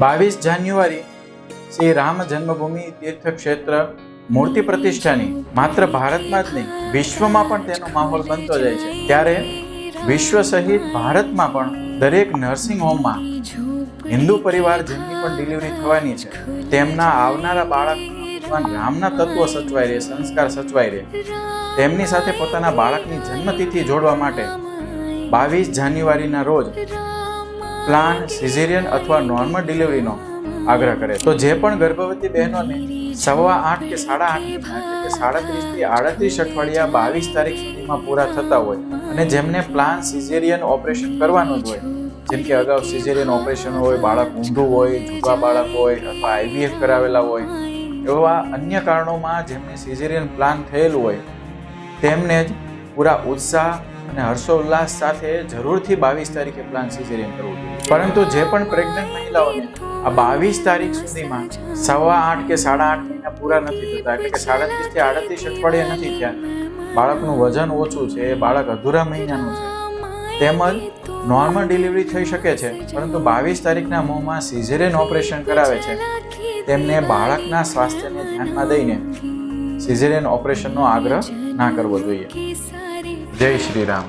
બાવીસ જાન્યુઆરી શ્રી રામ જન્મભૂમિ તીર્થ ક્ષેત્ર મૂર્તિ પ્રતિષ્ઠાની માત્ર ભારતમાં જ નહીં, વિશ્વમાં પણ તેનો માહોલ બનતો જાય છે. ત્યારે વિશ્વ સહિત ભારતમાં પણ દરેક નર્સિંગ હોમમાં હિન્દુ પરિવાર જેમની પણ ડિલિવરી થવાની છે, તેમના આવનારા બાળક ભગવાન રામના તત્વો સચવાઈ રહે, સંસ્કાર સચવાઈ રહે. તેમની સાથે પોતાના બાળકની જન્મતિથિ જોડવા માટે બાવીસ જાન્યુઆરીના રોજ પ્લાન સિઝેરિયન અથવા નોર્મલ ડિલિવરીનો આગ્રહ કરે તો જે પણ ગર્ભવતી બહેનોને સવા આઠ કે સાડા આઠ કે સાડત્રીસથી આડત્રીસ અઠવાડિયા બાવીસ તારીખ સુધીમાં પૂરા થતા હોય અને જેમને પ્લાન સિઝેરિયન ઓપરેશન કરવાનું જ હોય, જેમ કે અગાઉ સિઝેરિયન ઓપરેશન હોય, બાળક ઊંધું હોય, જુગા બાળક હોય અથવા આઈવીએફ કરાવેલા હોય, એવા અન્ય કારણોમાં જેમને સિઝેરિયન પ્લાન થયેલું હોય, તેમને જ પૂરા ઉત્સાહ અને હર્ષોલ્લાસ સાથે જરૂરથી બાવીસ તારીખે પ્લાન સિઝેરિયન કરવું જોઈએ. પરંતુ જે પણ પ્રેગ્નન્ટ મહિલાઓને આ બાવીસ તારીખ સુધીમાં સવા આઠ કે સાડા આઠ મહિના પૂરા નથી થતા, એટલે કે સાડત્રીસથી આડત્રીસ અઠવાડિયા નથી થયા, બાળકનું વજન ઓછું છે, બાળક અધૂરા મહિનાનું છે, તેમજ નોર્મલ ડિલિવરી થઈ શકે છે, પરંતુ બાવીસ તારીખના મોંમાં સિઝેરિયન ઓપરેશન કરાવે છે, તેમને બાળકના સ્વાસ્થ્યને ધ્યાનમાં દઈને સિઝેરિયન ઓપરેશનનો આગ્રહ ના કરવો જોઈએ. जय श्री राम